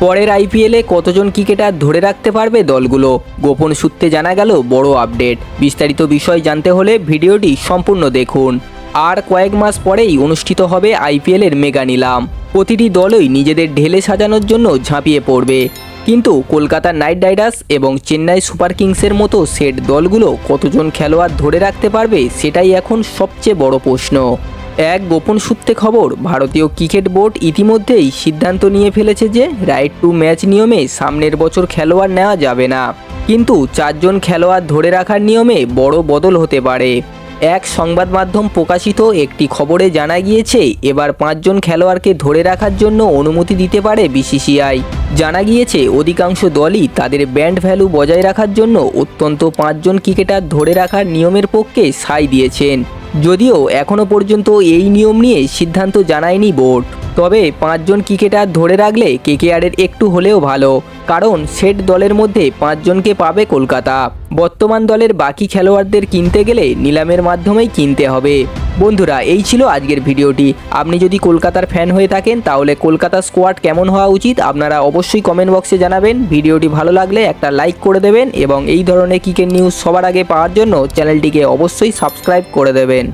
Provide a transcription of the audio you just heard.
পরের আইপিএলে কতজন ক্রিকেটার ধরে রাখতে পারবে দলগুলো? গোপন সূত্রে জানা গেল, বড় আপডেট। বিস্তারিত বিষয় জানতে হলে ভিডিওটি সম্পূর্ণ দেখুন। আর কয়েক মাস পরেই অনুষ্ঠিত হবে আইপিএলের মেগা নিলাম। প্রতিটি দলই নিজেদের ঢেলে সাজানোর জন্য ঝাঁপিয়ে পড়বে। কিন্তু কলকাতা নাইট রাইডার্স এবং চেন্নাই সুপার কিংসের মতো সেট দলগুলো কতজন খেলোয়াড় ধরে রাখতে পারবে, সেটাই এখন সবচেয়ে বড় প্রশ্ন। এক গোপন সূত্রে খবর, ভারতীয় ক্রিকেট বোর্ড ইতিমধ্যেই সিদ্ধান্ত নিয়ে ফেলেছে যে রাইট টু ম্যাচ নিয়মে সামনের বছর খেলোয়াড় নেওয়া যাবে না। কিন্তু চারজন খেলোয়াড় ধরে রাখার নিয়মে বড় বদল হতে পারে। এক সংবাদ মাধ্যম প্রকাশিত একটি খবরে জানা গিয়েছে, এবার পাঁচজন খেলোয়াড়কে ধরে রাখার জন্য অনুমতি দিতে পারে বিসিসিআই জানা গিয়েছে, অধিকাংশ দলই তাদের ব্যান্ড ভ্যালু বজায় রাখার জন্য অত্যন্ত পাঁচজন ক্রিকেটার ধরে রাখার নিয়মের পক্ষে সাই দিয়েছেন। যদিও এখনও পর্যন্ত এই নিয়ম নিয়ে সিদ্ধান্ত জানায়নি বোর্ড। তবে পাঁচজন ক্রিকেটার ধরে রাখলে কেকেআরের একটু হলেও ভালো, কারণ সেট দলের মধ্যে পাঁচজনকে পাবে কলকাতা। বর্তমান দলের বাকি খেলোয়াড়দের কিনতে গেলে নিলামের মাধ্যমেই কিনতে হবে। বন্ধুরা, এই ছিল আজকের ভিডিওটি। আপনি যদি কলকাতার ফ্যান হয়ে থাকেন, তাহলে কলকাতা স্কোয়াড কেমন হওয়া উচিত? আপনারা অবশ্যই কমেন্ট বক্সে জানাবেন। ভিডিওটি ভালো লাগলে একটা লাইক করে দেবেন এবং এই ধরনের ক্রিকেট নিউজ সবার আগে পাওয়ার জন্য চ্যানেলটিকে অবশ্যই সাবস্ক্রাইব করে দেবেন।